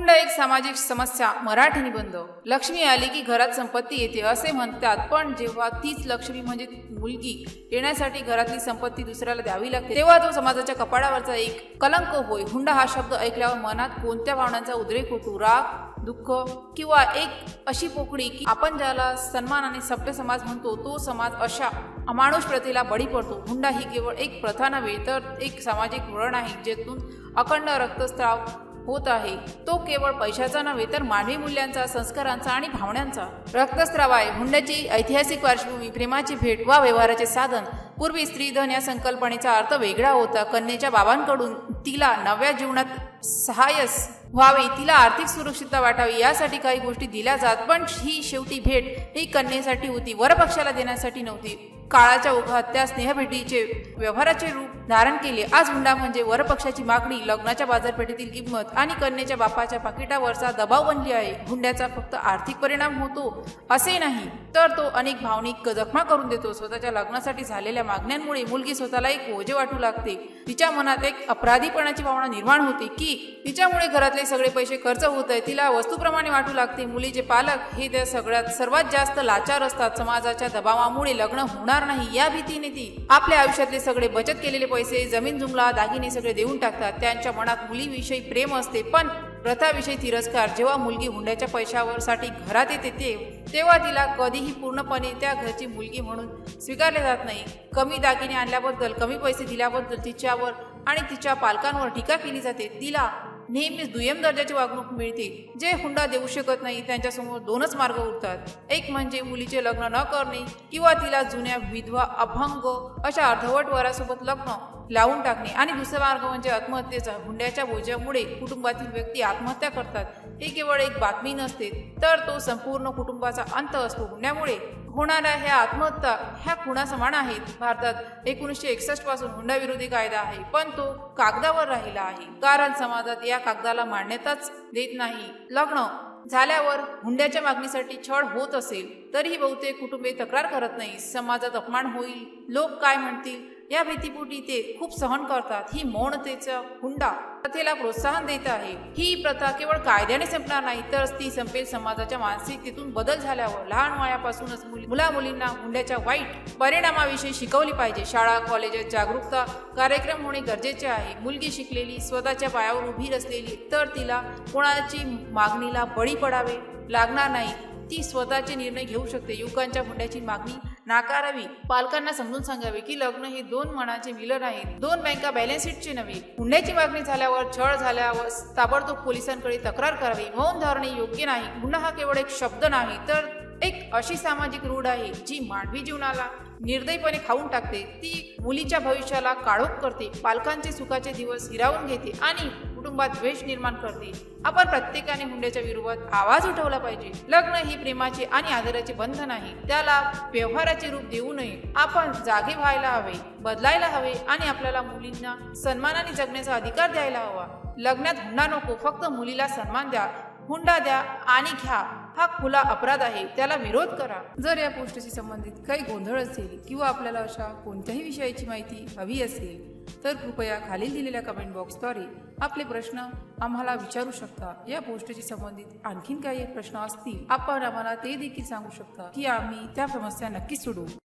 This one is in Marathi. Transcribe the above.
हुंडा एक सामाजिक समस्या मराठी निबंध लक्ष्मी आली की घरात संपत्ती येते असे म्हणतात. पण जेव्हा तीच लक्ष्मी म्हणजे मुलगी येण्यासाठी घरातली संपत्ती दुसऱ्याला द्यावी लागते तेव्हा तो समाजाच्या कपाडावरचा एक कलंक होय. हुंडा हा शब्द ऐकल्यावर मनात कोणत्या भावनांचा उद्रेक होतो? राग दुःख किंवा एक अशी पोकळी की आपण ज्याला सन्मानाने सभ्य समाज म्हणतो तो समाज अशा अमानुष प्रथेला बळी पडतो. हुंडा ही केवळ एक प्रथा नव्हे तर एक सामाजिक वळण आहे ज्यातून अखंड रक्तस्त्राव होत आहे. तो केवळ पैशाचा नव्हे तर मानवी मूल्यांचा संस्कारांचा आणि भावनांचा. रक्तस्राव आहे. हुंड्याची ऐतिहासिक पार्श्वभूमी प्रेमाची भेट वा व्यवहाराचे साधन पूर्वी स्त्रीधन या संकल्पनेचा अर्थ वेगळा होता. कन्येच्या बाबांकडून तिला नव्या जीवनात सहाय्यस व्हावे तिला आर्थिक सुरक्षितता वाटावी यासाठी काही गोष्टी दिल्या जात पण ही शेवटी भेट ही कन्येसाठी होती. वरपक्षाला देण्यासाठी नव्हती. काळाच्या ओघात त्या स्नेहभेटीचे व्यवहाराचे रूप धारण केले. आज हुंडा म्हणजे वरपक्षाची मागणी लग्नाच्या बाजारपेठेतील किंमत आणि कन्येच्या बापाच्या पाकिटावरचा दबाव बनली आहे. हुंड्याचा फक्त आर्थिक परिणाम होतो असे नाही तर तो अनेक भावनिक जखमा करून देतो. स्वतःच्या लग्नासाठी झालेल्या मागण्यांमुळे मुलगी स्वतःला एक ओझे वाटू लागते. तिच्या मनात एक अपराधीपणाची भावना निर्माण होते की तिच्यामुळे घरातले सगळे पैसे खर्च होत आहे तिला वस्तूप्रमाणे वाटू लागते. मुलीचे पालक हे त्या सगळ्यात सर्वात जास्त लाचार असतात. समाजाच्या दबावामुळे लग्न होणार नाही. या भीतीने ती आपल्या आयुष्यातले सगळे बचत केलेले पैसे जमीन जुमला दागिने सगळे देऊन टाकतात. त्यांच्या मनात मुलीविषयी प्रेम असते पण प्रथाविषयी तिरस्कार. जेव्हा मुलगी हुंड्याच्या पैशावर साठी घरात येते ते तेव्हा तिला कधीही पूर्णपणे त्या घरची मुलगी म्हणून स्वीकारले जात नाही. कमी दागिने आणल्याबद्दल कमी पैसे दिल्याबद्दल तिच्यावर आणि तिच्या पालकांवर टीका केली जाते. तिला नेहमीच दुय्यम दर्जाची वागणूक मिळते जे हुंडा देऊ शकत नाही. त्यांच्यासमोर दोनच मार्ग उरतात. एक म्हणजे मुलीचे लग्न न करणे किंवा तिला जुन्या विधवा अभंग अशा अर्धवट वरासोबत लग्न लावून टाकणे. आणि दुसरा मार्ग म्हणजे आत्महत्येचा. हुंड्याच्या बोजामुळे कुटुंबातील व्यक्ती आत्महत्या करतात. हे केवळ एक बातमी नसते तर तो संपूर्ण कुटुंबाचा अंत असतो. हुंड्यामुळे होणाऱ्या ह्या आत्महत्या ह्या खुणासमान आहेत. भारतात एकोणीसशे एकसष्टपासून हुंडाविरोधी कायदा आहे पण तो कागदावर राहिला आहे. कारण समाजात या कागदाला मान्यताच देत नाही. लग्न झाल्यावर हुंड्याच्या मागणीसाठी छळ होत असेल तरीही बहुतेक कुटुंबे तक्रार करत नाही समाजात अपमान होईल. लोक काय म्हणतील? या भीतीपोटी ते खूप सहन करतात. ही मौनतेचा हुंडा प्रथेला प्रोत्साहन देत आहे. ही प्रथा केवळ कायद्याने संपणार नाही तर ती संपेल समाजाच्या मानसिकतेतून बदल झाल्यावर लहान वयापासूनच मुला मुलींना हुंड्याच्या वाईट परिणामाविषयी शिकवली पाहिजे. शाळा कॉलेजात जागरूकता कार्यक्रम होणे गरजेचे आहे. मुलगी शिकलेली स्वतःच्या पायावर उभी असलेली तर तिला कोणाची मागणीला बळी पडावे लागणार नाही. ती स्वतःचे निर्णय घेऊ शकते. युवकांच्या हुंड्याची मागणी नाकारावी. पालकांना समजून सांगावे की लग्न हे दोन मनाचे मिलन आहे. दोन बँका बॅलन्स शीटचे नव्हे. गुन्ह्याची मागणी झाल्यावर छळ झाल्यावर ताबडतोब पोलिसांकडे तक्रार करावी. मौन धरणे योग्य नाही. गुन्हा हा केवळ एक शब्द नाही तर एक अशी सामाजिक रूढ आहे जी मानवी जीवनाला निर्दयीपणे खाऊन टाकते. ती मुलीच्या भविष्याला काळोख करते. पालकांचे सुखाचे दिवस हिरावून घेते आणि कुटुंबात द्वेष निर्माण करते आपण प्रत्येकाने हुंड्याच्या विरोधात आवाज उठवला पाहिजे. लग्न ही प्रेमाचे आणि आदराचे बंधन आहे. त्याला व्यवहाराचे रूप देऊ नये. आपण जागे व्हायला हवे बदलायला हवे आणि आपल्याला मुलींना सन्मानाने जगण्याचा अधिकार द्यायला हवा. लग्नात हुंडा नको फक्त मुलीला सन्मान द्या. हुंडा द्या आणि घ्या. हा खुला अपराध आहे. त्याला विरोध करा. जर या पोस्टशी संबंधित काही गोंधळ असेल किंवा आपल्याला अशा कोणत्याही विषयाची माहिती हवी असेल तर कृपया खालील दिलेल्या कमेंट बॉक्सद्वारे आपले प्रश्न आम्हाला विचारू शकता. या पोस्टशी संबंधित आणखीन काही प्रश्न असतील आपण आम्हाला ते देखील सांगू शकता की आम्ही त्या समस्या नक्कीच सोडवू.